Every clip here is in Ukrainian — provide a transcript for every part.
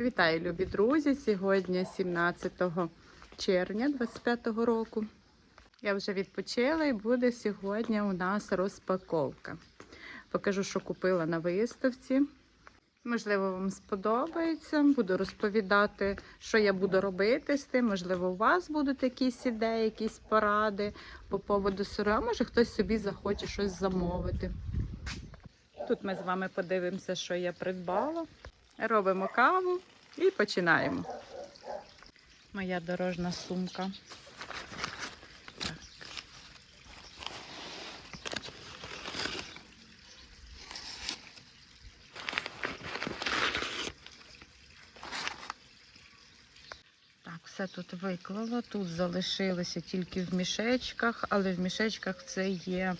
Вітаю, любі друзі! Сьогодні 17 червня 25 року. Я вже відпочила і буде сьогодні у нас розпаковка. Покажу, що купила на виставці. Можливо, вам сподобається. Буду розповідати, що я буду робити з тим. Можливо, у вас будуть якісь ідеї, якісь поради по поводу сиру, а може хтось собі захоче щось замовити. Тут ми з вами подивимося, що я придбала. Робимо каву і починаємо. Моя дорожна сумка. Так. Так, все тут виклала. Тут залишилося тільки в мішечках, але в мішечках це є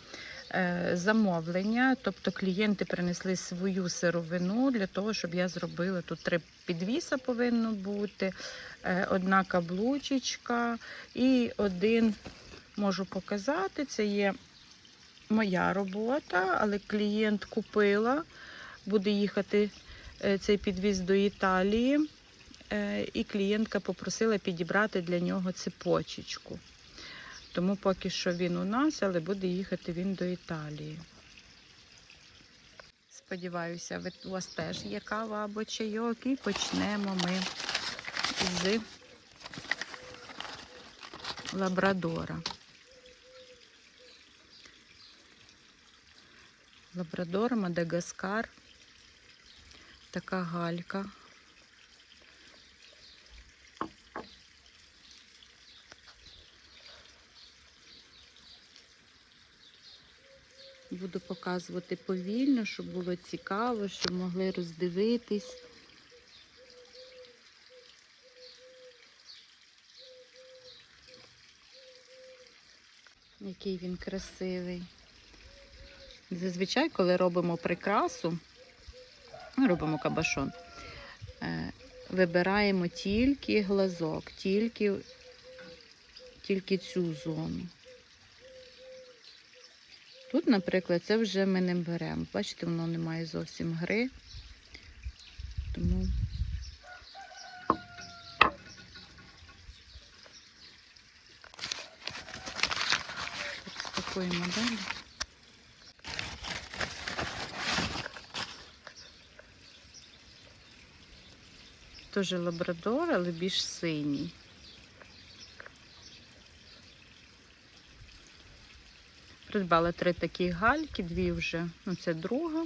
замовлення. Тобто клієнти принесли свою сировину для того, щоб я зробила. Тут три підвіса повинно бути, е, одна каблучечка і один можу показати. Це є моя робота, але клієнт купила, буде їхати е, цей підвіз до Італії. Е, І клієнтка попросила підібрати для нього цепочечку. Тому поки що він у нас, але буде їхати він до Італії. Сподіваюся, у вас теж є кава або чайок. І почнемо ми з лабрадора. Лабрадор, Мадагаскар. Така галька. Буду показувати повільно, щоб було цікаво, щоб могли роздивитись. Який він красивий. Зазвичай, коли робимо прикрасу, робимо кабашон, е, вибираємо тільки глазок, тільки, тільки цю зону. Тут, наприклад, це вже ми не беремо. Бачите, воно не має зовсім гри. Тому спакуємо далі. Теж лабрадор, але більш синій. Придбала три такі гальки, дві вже, ну це друга.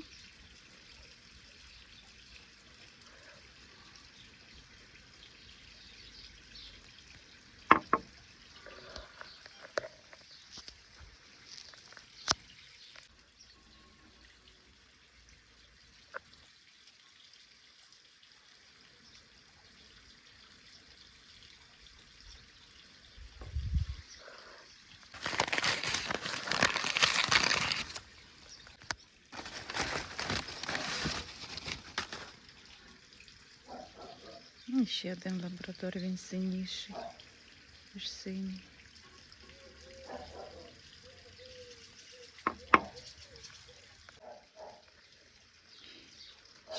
І ще один лабрадор, він синіший, ніж синій.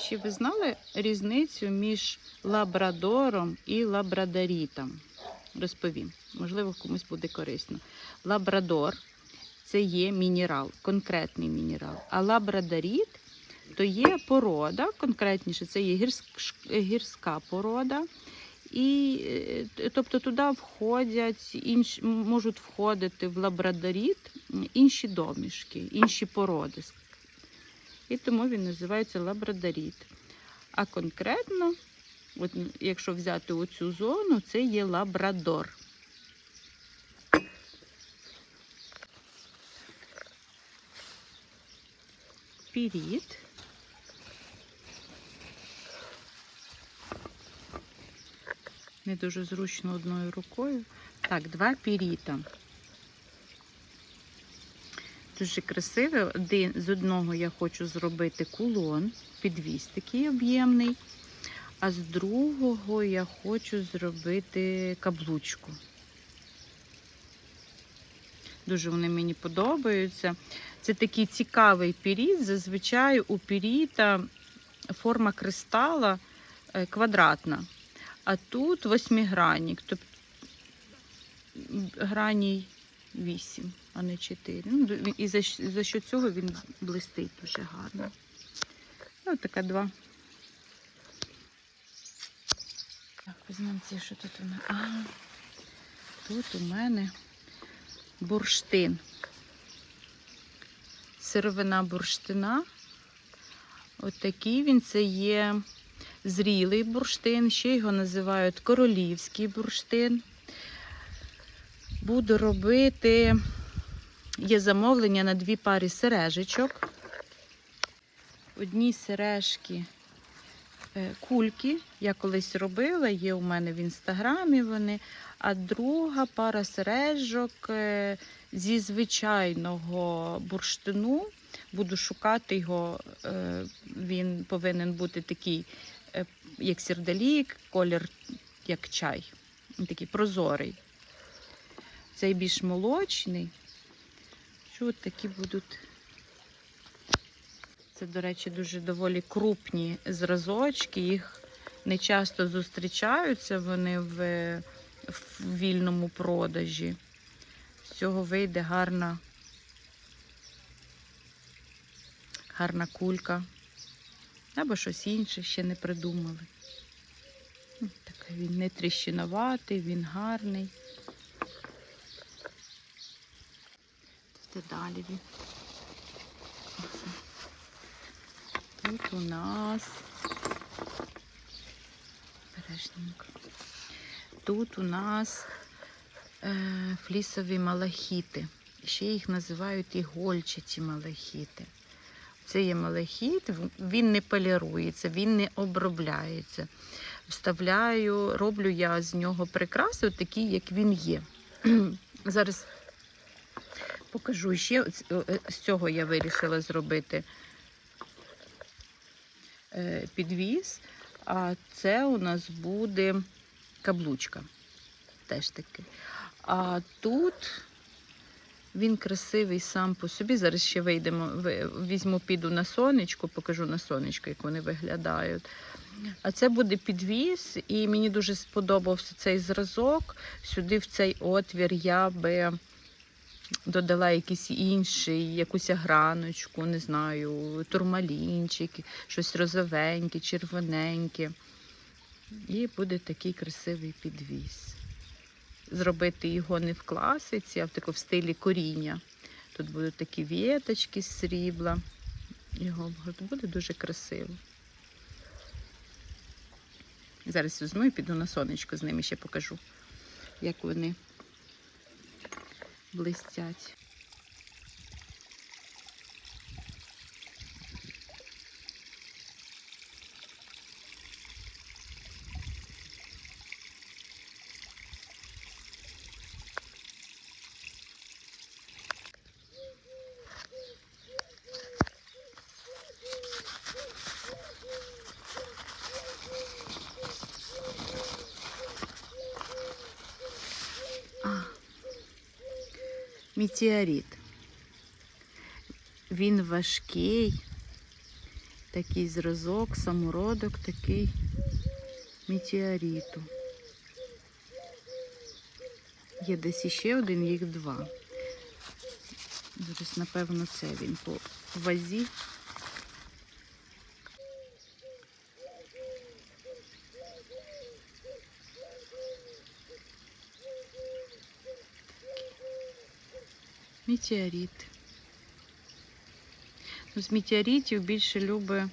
Чи ви знали різницю між лабрадором і лабрадарітом? Розповім, можливо, комусь буде корисно. Лабрадор це є мінерал, конкретний мінерал, а лабрадаріт то є порода, конкретніше, це є гірська порода. І е, тобто туди входять інші, можуть входити в лабрадоріт інші домішки, інші породи. І тому він називається лабрадоріт. А конкретно, от, якщо взяти оцю зону, це є лабрадор. Піріт. Не дуже зручно одною рукою. Так, два піріта. Дуже красивий. Один, з одного я хочу зробити кулон, підвіз такий об'ємний, а з другого я хочу зробити каблучку. Дуже вони мені подобаються. Це такий цікавий піріт. Зазвичай у піріта форма кристала е, квадратна. А тут восьмигранник, тобто граній 8, а не 4. Ну, і за, за що цього він блистить дуже гарно. Ось така два. Так, візьмемо ці, що тут у мене. А, тут у мене бурштин. Сировина бурштина. От він це є зрілий бурштин, ще його називають королівський бурштин. Буду робити, є замовлення на дві пари сережечок. Одні сережки е, кульки. Я колись робила, є у мене в інстаграмі вони. А друга пара сережок е, зі звичайного бурштину. Буду шукати його. е, Він повинен бути такий, як сірдалік, колір як чай. Він такий прозорий. Цей більш молочний. Що от такі будуть. Це, до речі, дуже доволі крупні зразочки. Їх не часто зустрічаються вони в, в вільному продажі. З цього вийде гарна, гарна кулька. Або щось інше ще не придумали. Ну, Такий він не тріщиноватий, він гарний. Тут далі він. Тут у нас бережненько. Тут у нас е, флісові малахіти. Ще їх називають ігольчаті малахіти. Це є малахіт, він не полірується, він не обробляється. Вставляю, роблю я з нього прикраси, такі, як він є. Зараз покажу ще. Е, З цього я вирішила зробити е, підвіз. А це у нас буде каблучка. Теж таки. А тут він красивий сам по собі. Зараз ще вийдемо, візьму, піду на сонечко, покажу на сонечко, як вони виглядають. А це буде підвіз, і мені дуже сподобався цей зразок. Сюди в цей отвір я би додала якийсь інший, якусь граночку, не знаю, турмалінчик, щось розовеньке, червоненьке. І буде такий красивий підвіз. Зробити його не в класиці, а в такому стилі коріння. Тут будуть такі віточки з срібла. Його буде дуже красиво. Зараз візьму і піду на сонечко з ними ще покажу, як вони блистять. Метеорит. Він важкий, такий зразок, самородок такий метеориту. Є десь іще один, їх два. Зараз, напевно, це він по вазі. Метеорит. Ну, з метеоритів більше любить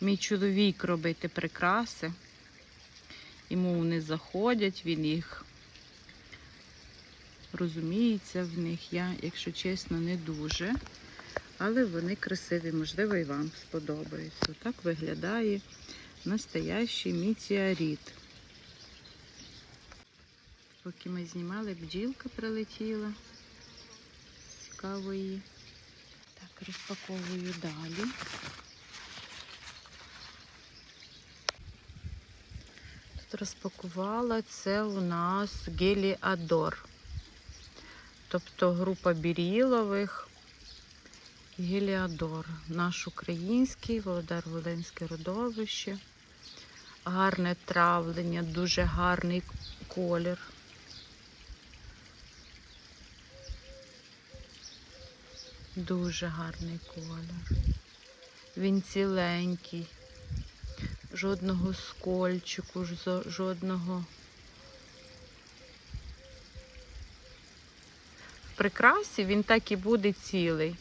мій чоловік робити прикраси. Йому вони заходять, він їх розуміється в них. Я, якщо чесно, не дуже. Але вони красиві, можливо, і вам сподобаються. Так виглядає настоящий метеорит. Поки ми знімали, бджілка прилетіла. Цікаво її. Так, розпаковую далі. Тут розпакувала це у нас геліадор. Тобто група бірілових. Геліадор. Наш український, Володар Волинське родовище. гарне травлення, дуже гарний колір. Дуже гарний колір. Він ціленький, жодного скольчику, жодного. В прикрасі він так і буде цілий.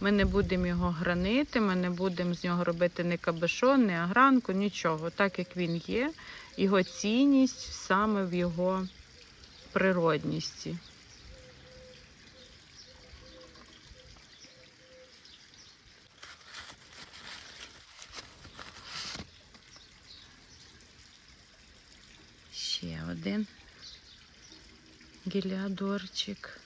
Ми не будемо його гранити, ми не будемо з нього робити ні кабешон, ні агранку, нічого. Так як він є, його цінність саме в його природністі. Ще один гіліадорчик.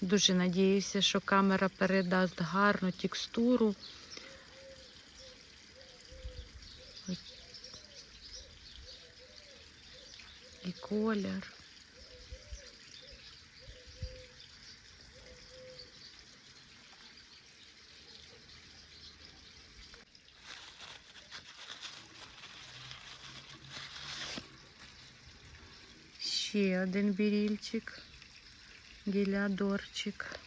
Дуже надіюся, що камера передасть гарну текстуру. І колір. Ще один бірільчик, гіліадорчик.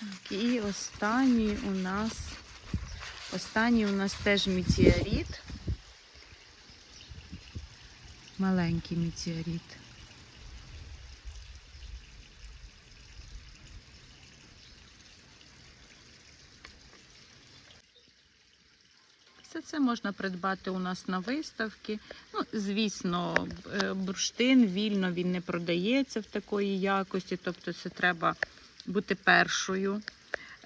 Так, і останній у нас Останній у нас теж метеорит. Маленький метеорит. Все це можна придбати у нас на виставки. Ну, звісно, е, бурштин вільно він не продається в такої якості, тобто це треба бути першою.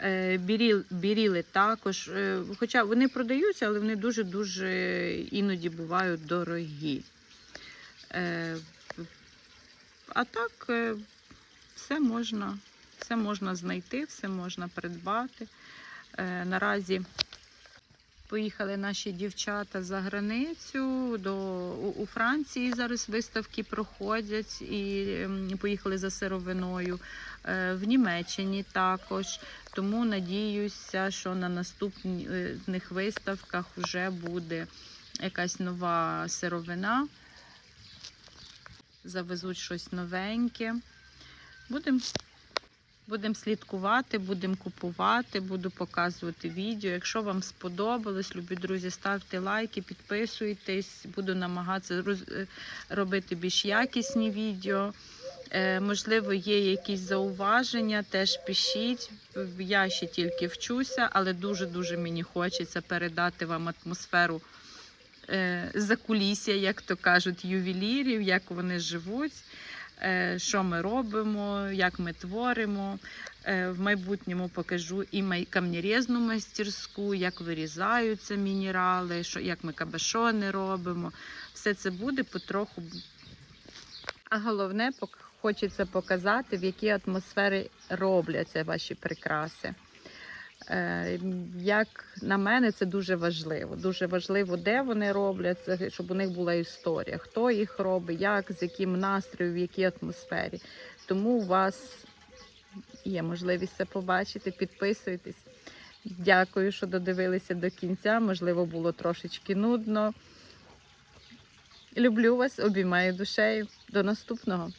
Е, Біріл, біріли також, е, хоча вони продаються, але вони дуже-дуже іноді бувають дорогі. Е, А так все можна, все можна знайти, все можна придбати. Наразі поїхали наші дівчата за границю до у, Франції. Зараз виставки проходять і ем, поїхали за сировиною. Е, В Німеччині також. Тому надіюся, що на наступних виставках вже буде якась нова сировина. Завезуть щось новеньке. Будемо будем слідкувати, будемо купувати, буду показувати відео. Якщо вам сподобалось, любі друзі, ставте лайки, підписуйтесь, буду намагатися е, робити більш якісні відео. Е, Можливо, є якісь зауваження, теж пишіть. Я ще тільки вчуся, але дуже-дуже мені хочеться передати вам атмосферу е, закулісся, як то кажуть, ювелірів, як вони живуть, що ми робимо, як ми творимо. Е, В майбутньому покажу і камнерезну майстерську, як вирізаються мінерали, що, як ми кабешони робимо. Все це буде потроху. А головне, хочеться показати, в якій атмосфері робляться ваші прикраси. Е, Як на мене, це дуже важливо. Дуже важливо, де вони робляться, щоб у них була історія, хто їх робить, як, з яким настроєм, в якій атмосфері. Тому у вас є можливість це побачити. Підписуйтесь. Дякую, що додивилися до кінця. Можливо, було трошечки нудно. Люблю вас, обіймаю душею. До наступного.